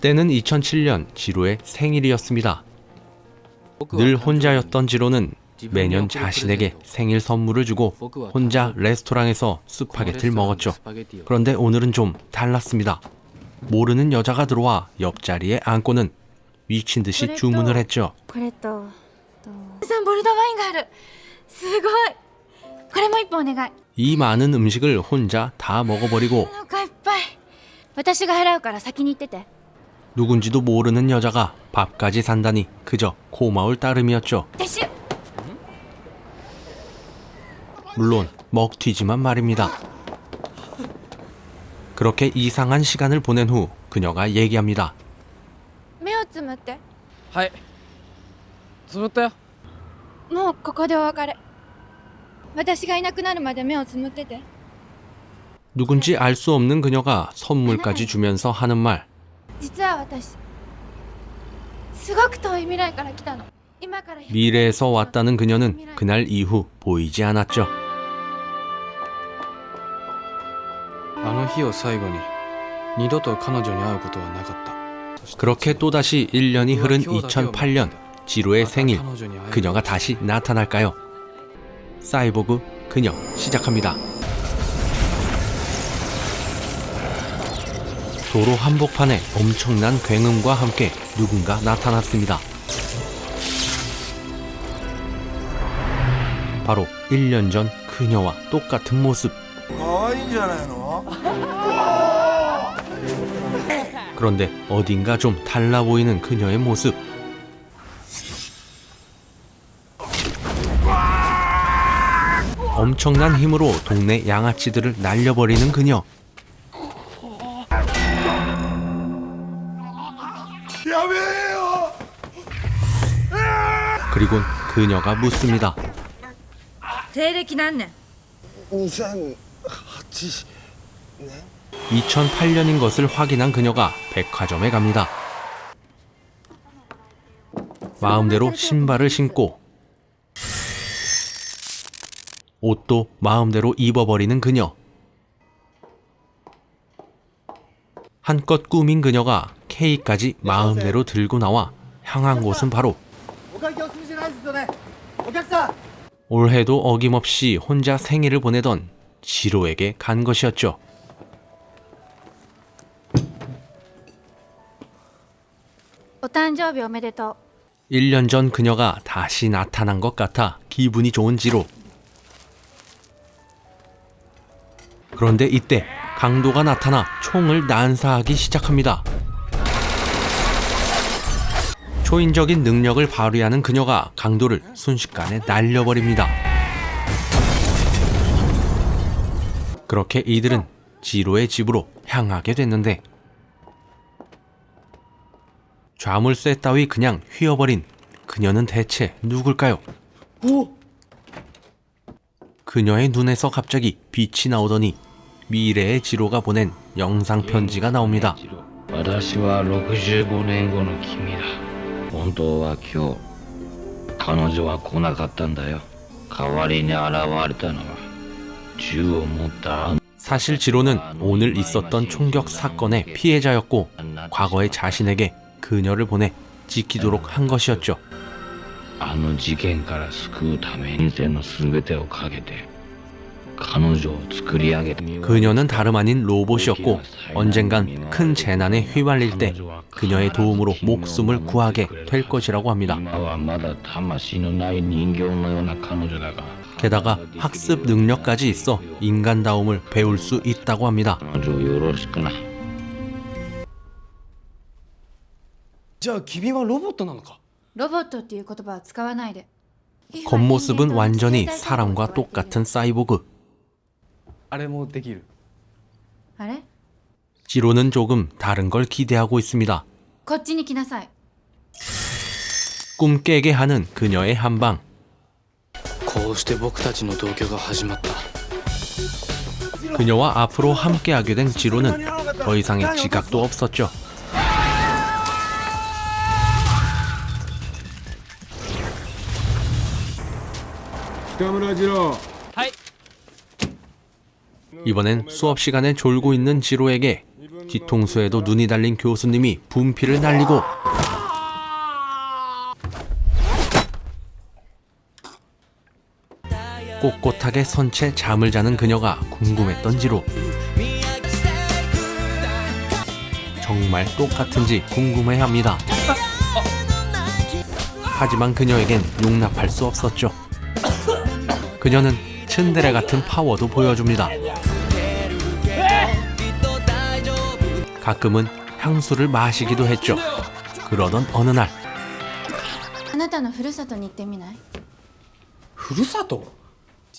때는 2007년 지로의 생일이었습니다. 늘 혼자였던 지로는 매년 자신에게 생일 선물을 주고 혼자 레스토랑에서 스파게티를 먹었죠. 그런데 오늘은 좀 달랐습니다. 모르는 여자가 들어와 옆자리에 앉고는 미친 듯이 주문을 했죠. これととさんボルドワインがあるすごいこれも一本お願い 이 많은 음식을 혼자 다 먹어버리고 お腹いっぱい私が払うから先に行ってて 누군지도 모르는 여자가 밥까지 산다니 그저 고마울 따름이었죠. 撤収 물론 먹튀지만 말입니다. 그렇게 이상한 시간을 보낸 후 그녀가 얘기합니다. 目をつむってはいつぶったよもうここでお別れ私がいなくなるまで目をつむってて 누군지 알 수 없는 그녀가 선물까지 주면서 하는 말. 実は私すごく遠い未来から来たの今から 미래에서 왔다는 그녀는 그날 이후 보이지 않았죠. あの日を最後に二度と彼女に会うことはなかった 그렇게 또다시 1년이 흐른 2008년 지루의 생일. 彼女に会える 그녀가 다시 나타날까요? 사이보그 그녀 시작합니다. 도로 한복판에 엄청난 굉음과 함께 누군가 나타났습니다. 바로 1년 전 그녀와 똑같은 모습. 그런데 어딘가 좀 달라 보이는 그녀의 모습. 엄청난 힘으로 동네 양아치들을 날려버리는 그녀. 그리곤 그녀가 묻습니다. 대략이 났네. 2008년? 2008년인 것을 확인한 그녀가 백화점에 갑니다. 마음대로 신발을 신고 옷도 마음대로 입어버리는 그녀. 한껏 꾸민 그녀가 K까지 마음대로 들고 나와 향한 곳은 바로 올해도 어김없이 혼자 생일을 보내던 지로에게 간 것이었죠. 1년 전 그녀가 다시 나타난 것 같아 기분이 좋은 지로. 그런데 이때 강도가 나타나 총을 난사하기 시작합니다. 초인적인 능력을 발휘하는 그녀가 강도를 순식간에 날려버립니다. 그렇게 이들은 지로의 집으로 향하게 됐는데 좌물쇠 따위 그냥 휘어버린 그녀는 대체 누굴까요? 그녀의 눈에서 갑자기 빛이 나오더니 미래의 지로가 보낸 영상 편지가 나옵니다. 私は65年後の君だ 本当は今日彼女は来なかったんだよ代わりに現れたのは銃を持ったあの 사실 지로는 오늘 있었던 총격 사건의 피해자였고 과거의 자신에게 그녀를 보내 지키도록 한 것이었죠. あの事件から救うために人生の全てをかけて彼女を作り上げた 그녀는 다름 아닌 로봇이었고 언젠간 큰 재난에 휘말릴 때 그녀의 도움으로 목숨을 구하게 될 것이라고 합니다. 今はまだ魂のない人形のような彼女だが 게다가 학습 능력까지 있어 인간다움을 배울 수 있다고 합니다. 彼女をよろしくなじゃあ君はロボットなのかうロボットっていう言葉は使わないで 겉모습은 완전히 사람과 똑같은 사이보그. あれもできるあれ 지로는 조금 다른 걸 기대하고 있습니다. こっちに来なさい 꿈 깨게 하는 그녀의 한방. こうして僕たちの同居が始まった 그녀와 앞으로 함께하게 된 지로는 더 이상의 지각도 없었죠. 北村次郎 이번엔 수업 시간에 졸고 있는 지로에게 뒤통수에도 눈이 달린 교수님이 분피를 날리고 꼿꼿하게 선채 잠을 자는 그녀가 궁금했던 지로 정말 똑같은지 궁금해합니다. 하지만 그녀에겐 용납할 수 없었죠. 그녀는 츤데레 같은 파워도 보여줍니다. 가끔은 향수를 마시기도 했죠. 그러던 어느 날 あなたのふるさとに行ってみないふるさと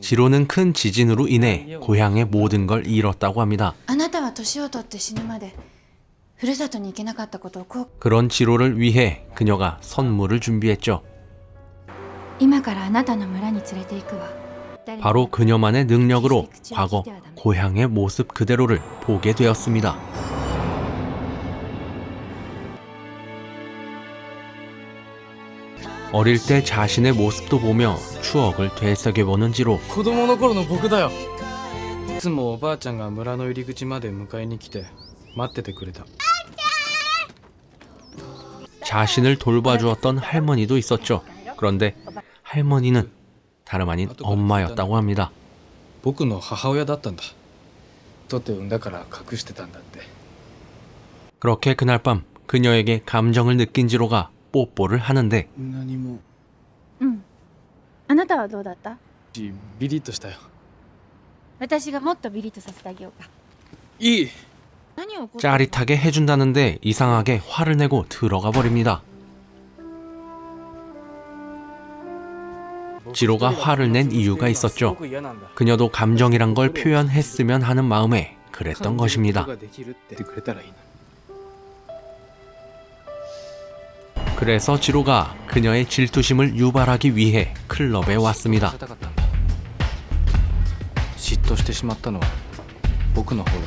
지로는 큰 지진으로 인해 고향의 모든 걸 잃었다고 합니다. あなたは年を取って死ぬまでふるさとに行けなかったことを後 그런 지로를 위해 그녀가 선물을 준비했죠. 今からあなたの村に連れて行くわ 바로 그녀만의 능력으로 과거 고향의 모습 그대로를 보게 되었습니다. 어릴 때 자신의 모습도 보며 추억을 되새겨보는 지로 子供の頃の僕だよいつもおばあちゃんが村の入り口まで迎えに来て待っててくれた 자신을 돌봐주었던 할머니도 있었죠. 그런데 할머니는 다름 아닌 엄마였다고 합니다. 僕の母親だったんだ取って産んだから隠してたんだって 그렇게 그날 밤 그녀에게 감정을 느낀 지로가 뽀뽀를 하는데 何もうんあなたはどうだったしビリッとしたよ私がもっとビリッとさせてあげようかいい何を怒って 짜릿하게 해준다는데 이상하게 화를 내고 들어가 버립니다. 지로가 화를 낸 이유가 있었죠. 그녀도 감정이란 걸 표현했으면 하는 마음에 그랬던 것입니다. ができるって言ってくれたらいいな 그래서 지로가 그녀의 질투심을 유발하기 위해 클럽에 왔습니다. させたかったんだ嫉妬してしまったのは僕の方だ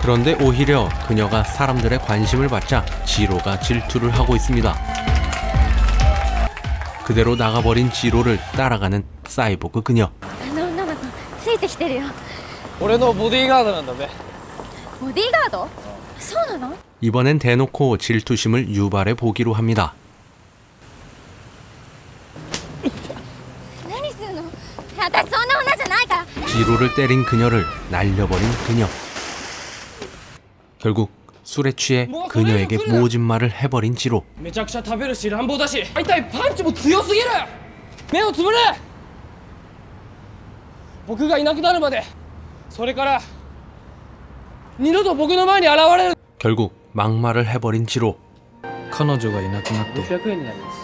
그런데 오히려 그녀가 사람들의 관심을 받자 지로가 질투를 하고 있습니다. 그대로 나가버린 지로를 따라가는 사이보그 그녀. あの女の子ついてきてるよ俺のボディーガードなんだべボディーガードそうなの 이번엔 대놓고 질투심을 유발해 보기로 합니다. 기로를 때린 그녀를 날려버린 그녀. 결국 술에 취해 그녀에게 모진 말을 해버린 지로. 결국 막말을 해버린 지로. 彼女がいなくなって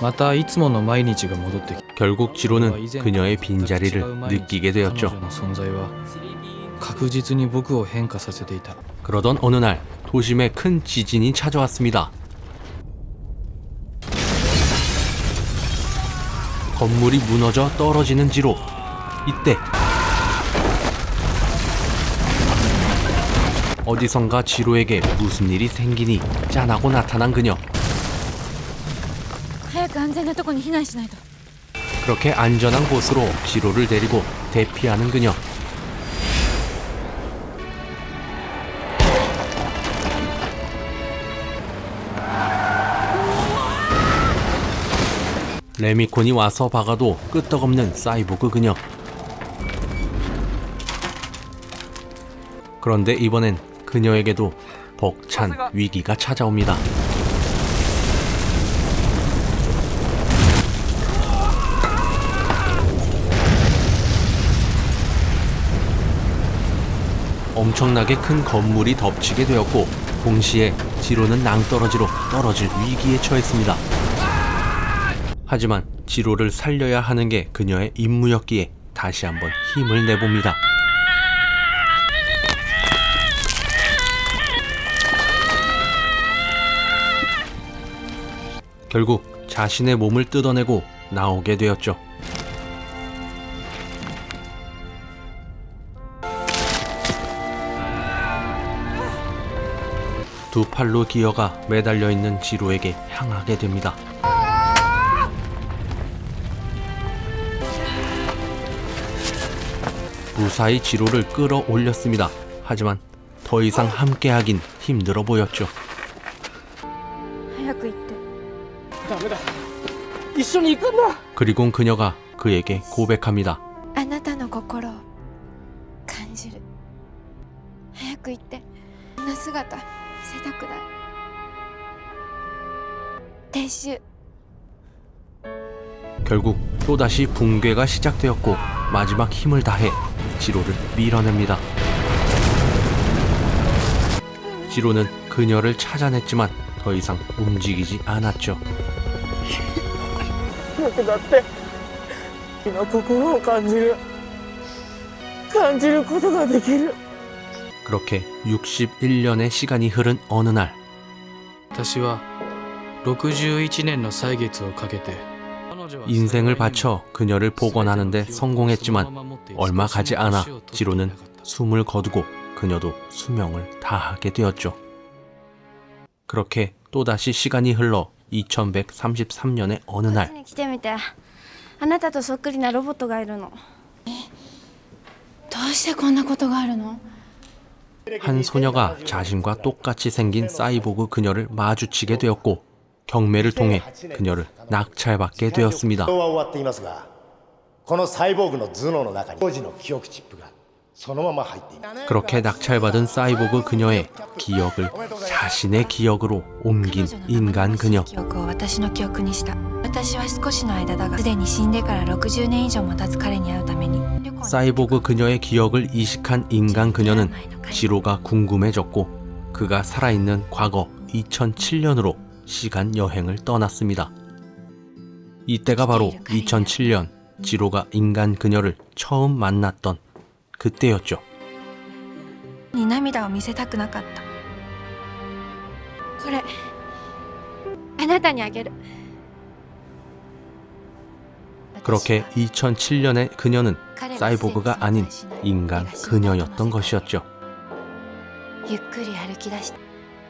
またいつもの毎日が戻ってき 결국 지로는 그녀의 빈자리를 느끼게 彼 되었죠. 女の存在は確実に僕を変化させていた 그러던 어느 날 도심에 큰 지진이 찾아왔습니다. 건물이 무너져 떨어지는 지로. 이때 어디선가 지로에게 무슨 일이 생기니 짠하고 나타난 그녀. 早く安全なとこに避難しないと 그렇게 안전한 곳으로 지로를 데리고 대피하는 그녀. 레미콘이 와서 박아도 끄떡없는 사이보그 그녀. 그런데 이번엔 그녀에게도 벅찬 위기가 찾아옵니다. 엄청나게 큰 건물이 덮치게 되었고 동시에 지로는 낭떠러지로 떨어질 위기에 처했습니다. 하지만 지로를 살려야 하는 게 그녀의 임무였기에 다시 한번 힘을 내봅니다. 결국 자신의 몸을 뜯어내고 나오게 되었죠. 두 팔로 기어가 매달려 있는 지로에게 향하게 됩니다. 무사히 지로를 끌어올렸습니다. 하지만 더 이상 함께하긴 힘들어 보였죠. 그리곤 그녀가 그에게 고백합니다. あなたの心を感じる早く行ってこんな姿見せたくない撤収 결국 또다시 붕괴가 시작되었고 마지막 힘을 다해 지로를 밀어냅니다. 지로는 그녀를 찾아냈지만 더 이상 움직이지 않았죠. 僕だって今心を感じる感じることができる 그렇게 61년의 시간이 흐른 어느 날 私は61年の歳月をかけて 인생을 바쳐 그녀를 복원하는데 성공했지만 얼마 가지 않아 지로는 숨을 거두고 그녀도 수명을 다하게 되었죠. 그렇게 또다시 시간이 흘러 2133년의 어느 こっ 날 ちに来てみてあなたとそっくりなロボットがいるのえどうしてこんなことがあるの 한 소녀가 자신과 똑같이 생긴 사이보그 그녀를 마주치게 되었고 경매를 통해 그녀를 낙찰받게 되었습니다. は終わっていますがこのサイボーグの頭脳の中に当時の記憶チップが 그렇게 낙찰받은 사이보그 그녀의 기억을 자신의 기억으로 옮긴 인간 그녀. 사이보그 그녀의 기억을 이식한 인간 그녀는 지로가 궁금해졌고 그가 살아있는 과거 2007년으로 시간 여행을 떠났습니다. 이때가 바로 2007년 지로가 인간 그녀를 처음 만났던 그때였죠. に涙を見せたくなかったこれあなたにあげる 그렇게 2007년에 그녀는 사이보그가 아닌 인간 그녀였던 것이었죠. ゆっくり歩き出して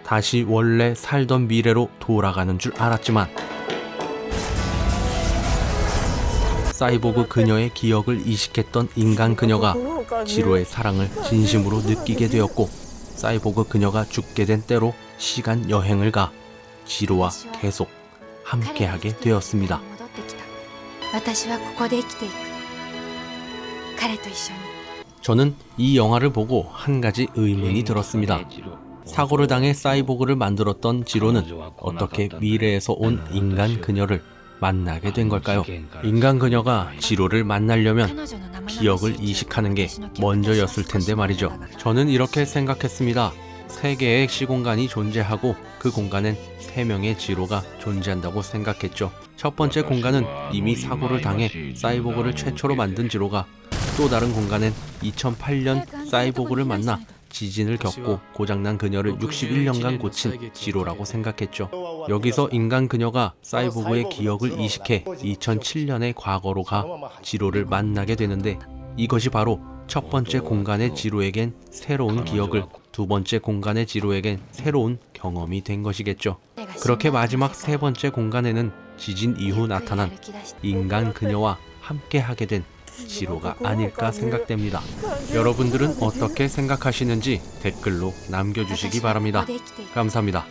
다시 원래 살던 미래로 돌아가는 줄 알았지만 사이보그 그녀의 기억을 이식했던 인간 그녀가 心を感じる 지로의 사랑을 진심으로 느끼게 되었고 사이보그 그녀가 죽게 된 때로 시간 여행을 가 지로와 계속 彼が 함께하게 生きている 되었습니다. 戻ってきた私はここで生きていく彼と一緒に 저는 이 영화를 보고 한 가지 의문이 들었습니다. 사고를 당해 사이보그를 만들었던 지로는 어떻게 미래에서 온 인간 그녀를 만나게 된 걸까요? 인간 그녀가 지로를 만나려면 기억을 이식하는 게 먼저였을 텐데 말이죠. 저는 이렇게 생각했습니다. 세 개의 시공간이 존재하고 그 공간엔 세 명의 지로가 존재한다고 생각했죠. 첫 번째 공간은 이미 사고를 당해 사이보그를 최초로 만든 지로가 또 다른 공간엔 2008년 사이보그를 만나 지진을 겪고 고장난 그녀를 61년간 고친 지로라고 생각했죠. 여기서 인간 그녀가 사이보그의 기억을 이식해 2007년의 과거로 가 지로를 만나게 되는데 이것이 바로 첫 번째 공간의 지로에겐 새로운 기억을 두 번째 공간의 지로에겐 새로운 경험이 된 것이겠죠. 그렇게 마지막 세 번째 공간에는 지진 이후 나타난 인간 그녀와 함께 하게 된 지로가 아닐까 생각됩니다. 여러분들은 어떻게 생각하시는지 댓글로 남겨주시기 바랍니다. 감사합니다.